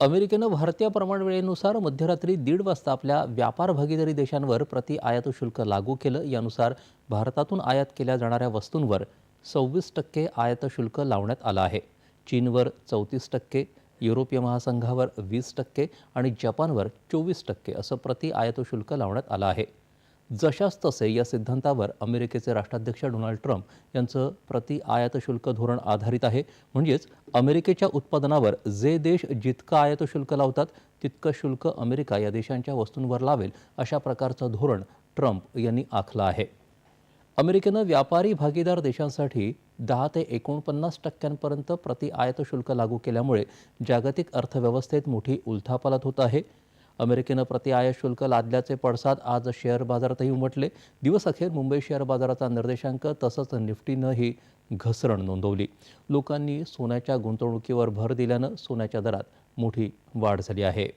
अमेरिकेनं भारतीय प्रमाणवेळेनुसार मध्यरात्री दीड वाजता आपल्या व्यापार भागीदारी देशांवर प्रति आयात शुल्क लागू केलं. यानुसार भारतातून आयात केल्या जाणाऱ्या वस्तूंवर सव्वीस टक्के आयात शुल्क लावण्यात आलं आहे. चीनवर चौतीस टक्के युरोपीय महासंघावर वीस टक्के आणि जपानवर चोवीस टक्के असं प्रति आयात शुल्क लावण्यात आलं आहे. जशास तसे या सिद्धांतावर अमेरिकेचे राष्ट्राध्यक्ष डोनाल्ड ट्रम्प यांचं प्रति आयात शुल्क धोरण आधारित आहे. म्हणजेच अमेरिकेच्या उत्पादनावर जे देश जितकं आयात शुल्क लावतात तितकं शुल्क अमेरिका या देशांच्या वस्तूंवर लावेल अशा प्रकारचं धोरण ट्रम्प यांनी आखलं आहे. अमेरिकेनं व्यापारी भागीदार देशांसाठी दहा ते एकोणपन्नास टक्क्यांपर्यंत प्रति आयात शुल्क लागू केल्यामुळे जागतिक अर्थव्यवस्थेत मोठी उलथापालथ होत आहे. अमेरिकेनं प्रति आयात शुल्क लादल्याचे पडसाद आज शेअर बाजारातही उमटले. दिवसअखेर मुंबई शेअर बाजाराचा निर्देशांक तसंच निफ्टीनंही घसरण नोंदवली. लोकांनी सोन्याच्या गुंतवणुकीवर भर दिल्यानं सोन्याच्या दरात मोठी वाढ झाली आहे.